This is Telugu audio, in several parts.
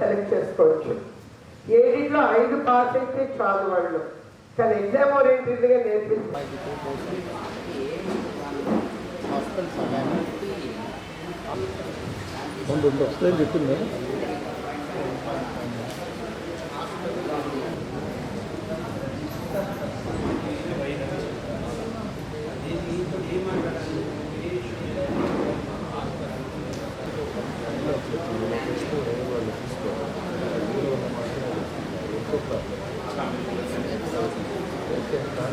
సెలెక్ట్ చేసుకోవచ్చు. ఏడిట్లో ఐదు పాస్ అయితే చాలు వాళ్ళు. కానీ ఎగ్జామ్ ఓరియంటెడ్గా నేర్పిస్తారు రెండు వస్తాయని చెప్పింది If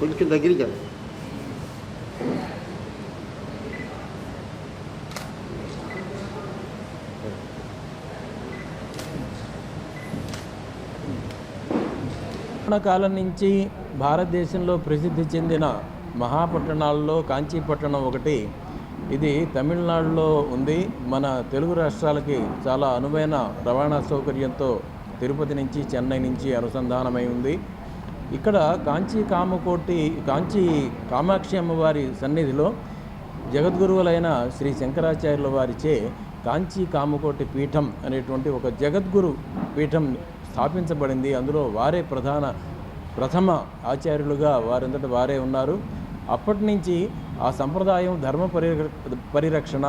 కొంచెం దగ్గరికి వెళ్ళి కాలం నుంచి భారతదేశంలో ప్రసిద్ధి చెందిన మహాపట్టణాల్లో కాంచీపట్టణం ఒకటి. ఇది తమిళనాడులో ఉంది. మన తెలుగు రాష్ట్రాలకి చాలా అనువైన రవాణా సౌకర్యంతో తిరుపతి నుంచి చెన్నై నుంచి అనుసంధానమై ఉంది. ఇక్కడ కాంచీ కామకోటి కాంచీ కామాక్షి అమ్మవారి సన్నిధిలో జగద్గురువులైన శ్రీ శంకరాచార్యుల వారిచే కాంచీ కామకోటి పీఠం అనేటువంటి ఒక జగద్గురు పీఠం స్థాపించబడింది. అందులో వారే ప్రధాన ప్రథమ ఆచార్యులుగా వారంతట వారే ఉన్నారు. అప్పటి నుంచి ఆ సంప్రదాయం ధర్మ పరిరక్షణ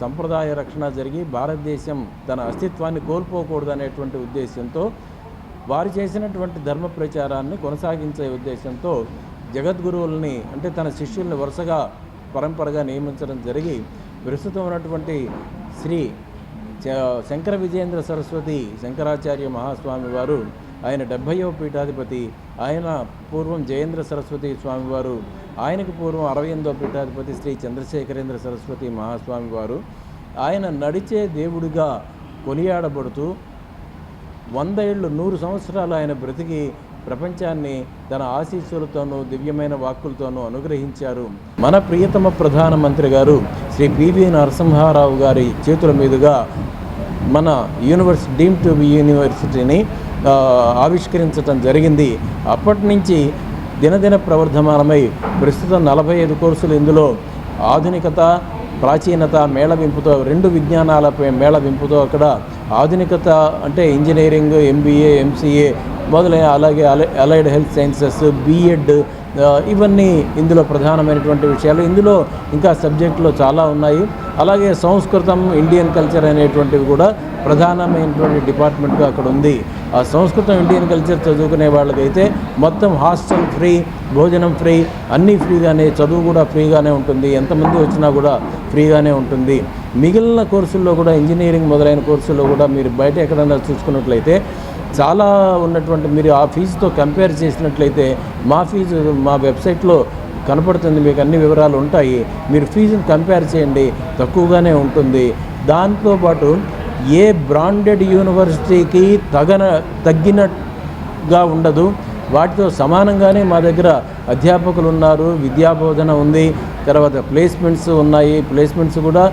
సంప్రదాయ రక్షణ జరిగి భారతదేశం తన అస్తిత్వాన్ని కోల్పోకూడదు అనేటువంటి ఉద్దేశంతో వారు చేసినటువంటి ధర్మ ప్రచారాన్ని కొనసాగించే ఉద్దేశంతో జగద్గురువుల్ని అంటే తన శిష్యుల్ని వరుసగా పరంపరగా నియమించడం జరిగి ప్రస్తుతం ఉన్నటువంటి శ్రీ శంకర విజయేంద్ర సరస్వతి శంకరాచార్య మహాస్వామి వారు ఆయన డెబ్భైవ పీఠాధిపతి ఆయన పూర్వం జయేంద్ర సరస్వతి స్వామివారు ఆయనకు పూర్వం అరవై ఎనిమిదో పీఠాధిపతి శ్రీ చంద్రశేఖరేంద్ర సరస్వతి మహాస్వామి వారు ఆయన నడిచే దేవుడిగా కొనియాడబడుతూ వంద ఏళ్ళు నూరు సంవత్సరాలు ఆయన బ్రతికి ప్రపంచాన్ని తన ఆశీస్సులతోనూ దివ్యమైన వాక్కులతోనూ అనుగ్రహించారు. మన ప్రియతమ ప్రధానమంత్రి గారు శ్రీ పివి నరసింహారావు గారి చేతుల మీదుగా మన యూనివర్సిటీ డీమ్ టు బి యూనివర్సిటీని ఆవిష్కరించటం ఆవిష్కరించడం జరిగింది. అప్పటి నుంచి దినదిన ప్రవర్ధమానమై ప్రస్తుతం నలభై ఐదు కోర్సులు ఇందులో. ఆధునికత ప్రాచీనత మేళవింపుతో రెండు విజ్ఞానాలపై మేళవింపుతో అక్కడ ఆధునికత అంటే ఇంజనీరింగ్ ఎంబీఏ ఎంసీఏ మొదలైన అలాగే అలై అలైడ్ హెల్త్ సైన్సెస్ బీఎడ్ ఇవన్నీ ఇందులో ప్రధానమైనటువంటి విషయాలు. ఇందులో ఇంకా సబ్జెక్టులు చాలా ఉన్నాయి. అలాగే సంస్కృతం ఇండియన్ కల్చర్ అనేటువంటివి కూడా ప్రధానమైనటువంటి డిపార్ట్మెంట్గా అక్కడ ఉంది. ఆ సంస్కృతం ఇండియన్ కల్చర్ చదువుకునే వాళ్ళకైతే మొత్తం హాస్టల్ ఫ్రీ భోజనం ఫ్రీ అన్నీ ఫ్రీగానే చదువు కూడా ఫ్రీగానే ఉంటుంది. ఎంతమంది వచ్చినా కూడా ఫ్రీగానే ఉంటుంది. మిగిలిన కోర్సుల్లో కూడా ఇంజనీరింగ్ మొదలైన కోర్సుల్లో కూడా మీరు బయట ఎక్కడైనా చూసుకున్నట్లయితే చాలా ఉన్నటువంటి మీరు ఆ ఫీజుతో కంపేర్ చేసినట్లయితే మా ఫీజు మా వెబ్సైట్లో కనపడుతుంది మీకు అన్ని వివరాలు ఉంటాయి. మీరు ఫీజుని కంపేర్ చేయండి తక్కువగానే ఉంటుంది. దాంతోపాటు ఏ బ్రాండెడ్ యూనివర్సిటీకి తగన తగ్గినగా ఉండదు. వాటితో సమానంగానే మా దగ్గర అధ్యాపకులు ఉన్నారు విద్యాబోధన ఉంది తర్వాత ప్లేస్మెంట్స్ ఉన్నాయి. ప్లేస్మెంట్స్ కూడా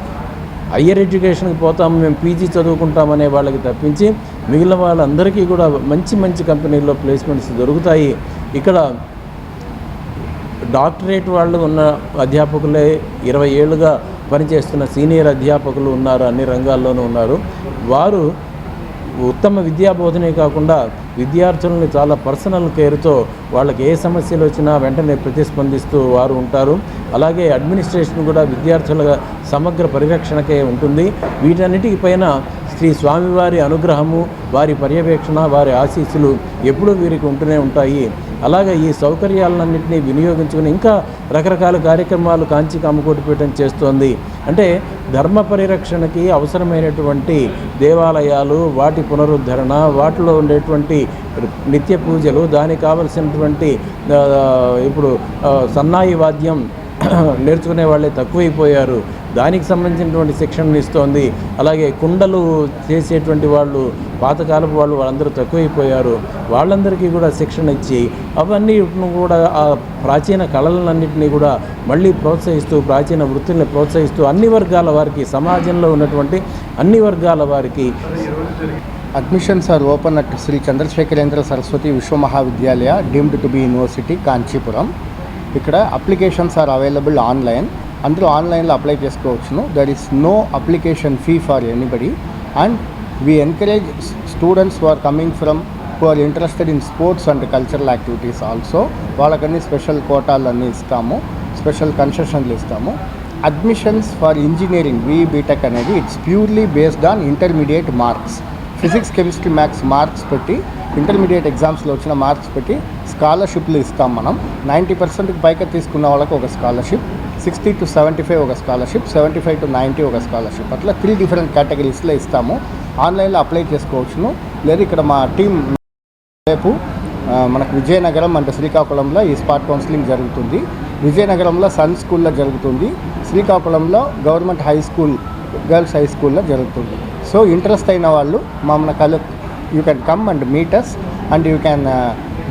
హయ్యర్ ఎడ్యుకేషన్కి పోతాం మేము పీజీ చదువుకుంటామనే వాళ్ళకి తప్పించి మిగిలిన వాళ్ళందరికీ కూడా మంచి మంచి కంపెనీల్లో ప్లేస్మెంట్స్ దొరుకుతాయి. ఇక్కడ డాక్టరేట్ వాళ్ళు ఉన్న అధ్యాపకులే ఇరవై ఏళ్ళుగా పనిచేస్తున్న సీనియర్ అధ్యాపకులు ఉన్నారు అన్ని రంగాల్లోనూ ఉన్నారు. వారు ఉత్తమ విద్యా బోధనే కాకుండా విద్యార్థులని చాలా పర్సనల్ కేర్తో వాళ్ళకి ఏ సమస్యలు వచ్చినా వెంటనే ప్రతిస్పందిస్తూ వారు ఉంటారు. అలాగే అడ్మినిస్ట్రేషన్ కూడా విద్యార్థుల సమగ్ర పరిరక్షణకే ఉంటుంది. వీటన్నిటిపైన శ్రీ స్వామివారి అనుగ్రహము వారి పర్యవేక్షణ వారి ఆశీస్సులు ఎప్పుడూ వీరికి ఉంటూనే ఉంటాయి. అలాగే ఈ సౌకర్యాలన్నింటినీ వినియోగించుకుని ఇంకా రకరకాల కార్యక్రమాలు కాంచి కమ్మకోటిపీఠం చేస్తోంది. అంటే ధర్మ పరిరక్షణకి అవసరమైనటువంటి దేవాలయాలు వాటి పునరుద్ధరణ వాటిలో ఉండేటువంటి నిత్య పూజలు దానికి కావలసినటువంటి ఇప్పుడు సన్నాయి వాద్యం నేర్చుకునే వాళ్ళే తక్కువైపోయారు. దానికి సంబంధించినటువంటి శిక్షణ ఇస్తోంది. అలాగే కుండలు చేసేటువంటి వాళ్ళు పాతకాలపు వాళ్ళు వాళ్ళందరూ తక్కువైపోయారు. వాళ్ళందరికీ కూడా శిక్షణ ఇచ్చి అవన్నీ కూడా ఆ ప్రాచీన కళలన్నింటినీ కూడా మళ్ళీ ప్రోత్సహిస్తూ ప్రాచీన వృత్తుల్ని ప్రోత్సహిస్తూ అన్ని వర్గాల వారికి సమాజంలో ఉన్నటువంటి అన్ని వర్గాల వారికి admissions are open at Shri Chandrasekharendra Saraswati Vishwa Mahavidyalaya, deemed to be university Kanchipuram. ఇక్కడ అప్లికేషన్స్ ఆర్ అవైలబుల్ ఆన్లైన్. అందరూ ఆన్లైన్లో అప్లై చేసుకోవచ్చును. There is no application fee for anybody and we encourage students who are coming from who are interested in sports and cultural activities also వాళ్ళకన్నీ special కోటాలు అన్నీ ఇస్తాము. స్పెషల్ కన్సెషన్లు ఇస్తాము. Admissions for engineering we B Tech అనేది it's purely based on intermediate marks physics chemistry maths marks పెట్టి ఇంటర్మీడియట్ ఎగ్జామ్స్లో వచ్చిన మార్క్స్ పెట్టి స్కాలర్షిప్లు ఇస్తాం మనం. నైంటీ పర్సెంట్కి పైగా తీసుకున్న వాళ్ళకి ఒక scholarship sixty to seventy five ఒక scholarship seventy five to ninety ఒక స్కాలర్షిప్. అట్లా త్రీ డిఫరెంట్ కేటగిరీస్లో ఇస్తాము. ఆన్లైన్లో అప్లై చేసుకోవచ్చును. లేదా ఇక్కడ మా టీం రేపు మనకు విజయనగరం అంటే శ్రీకాకుళంలో ఈ స్పాట్ కౌన్సిలింగ్ జరుగుతుంది. విజయనగరంలో సన్ స్కూల్లో జరుగుతుంది. శ్రీకాకుళంలో government high school girls high స్కూల్లో జరుగుతుంది. సో ఇంట్రెస్ట్ అయిన వాళ్ళు మమ్మల్ని కల you can come and meet us and you can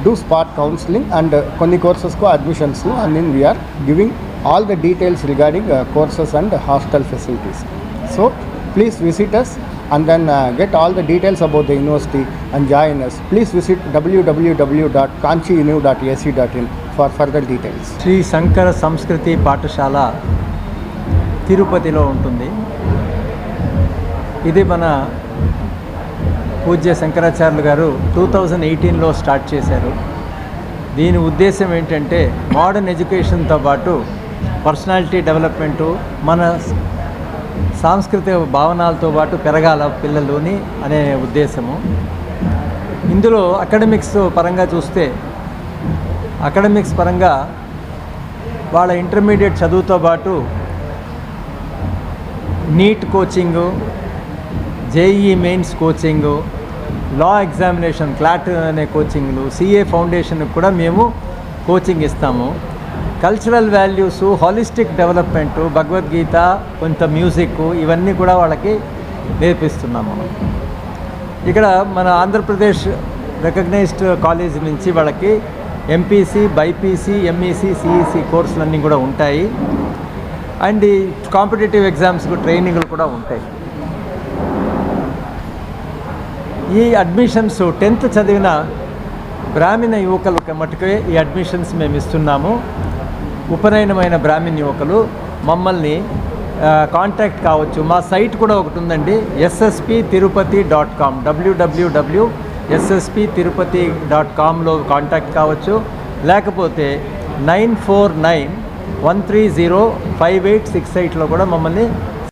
do spot counselling and కొన్ని కోర్సెస్కు admissions and then we are giving all the details regarding courses and hostel facilities so please visit us and then get all the details about the university and join us please visit W W W dot Kanchi univ dot AC dot in for further details Shri Shankara Sanskriti Pathashala తిరుపతిలో ఉంటుంది. ఇది మన పూజ్య శంకరాచార్యులు గారు టూ థౌజండ్ ఎయిటీన్లో స్టార్ట్ చేశారు. దీని ఉద్దేశం ఏంటంటే మోడర్న్ ఎడ్యుకేషన్తో పాటు పర్సనాలిటీ డెవలప్మెంటు మన సాంస్కృతిక భావనాలతో పాటు పెరగాల పిల్లలుని అనే ఉద్దేశము. ఇందులో అకాడమిక్స్ పరంగా చూస్తే అకాడమిక్స్ పరంగా వాళ్ళ ఇంటర్మీడియట్ చదువుతో పాటు NEET coaching JEE mains coaching law examination CLAT అనే కోచింగ్లు సిఏ ఫౌండేషన్కి కూడా మేము కోచింగ్ ఇస్తాము. Cultural values holistic development Bhagavad Gita కొంత మ్యూజిక్ ఇవన్నీ కూడా వాళ్ళకి నేర్పిస్తున్నాము. ఇక్కడ మన ఆంధ్రప్రదేశ్ రికగ్నైజ్డ్ కాలేజ్ నుంచి వాళ్ళకి ఎంపీసీ బైపీసీ ఎంఈసీ సిఈసీ కోర్సులన్నీ కూడా ఉంటాయి. అండ్ ఈ కాంపిటేటివ్ ఎగ్జామ్స్కు ట్రైనింగ్లు కూడా ఉంటాయి. ఈ అడ్మిషన్స్ టెన్త్ చదివిన బ్రాహ్మణ యువకులకు మటుకే ఈ అడ్మిషన్స్ మేము ఇస్తున్నాము. ఉపనయనమైన బ్రాహ్మణ్ యువకులు మమ్మల్ని కాంటాక్ట్ కావచ్చు. మా సైట్ కూడా ఒకటి ఉందండి SSP Tirupati dot com W W W SSP Tirupati dot కామ్లో contact కావచ్చు. లేకపోతే nine four nine one three zero five eight six ఎయిట్లో కూడా మమ్మల్ని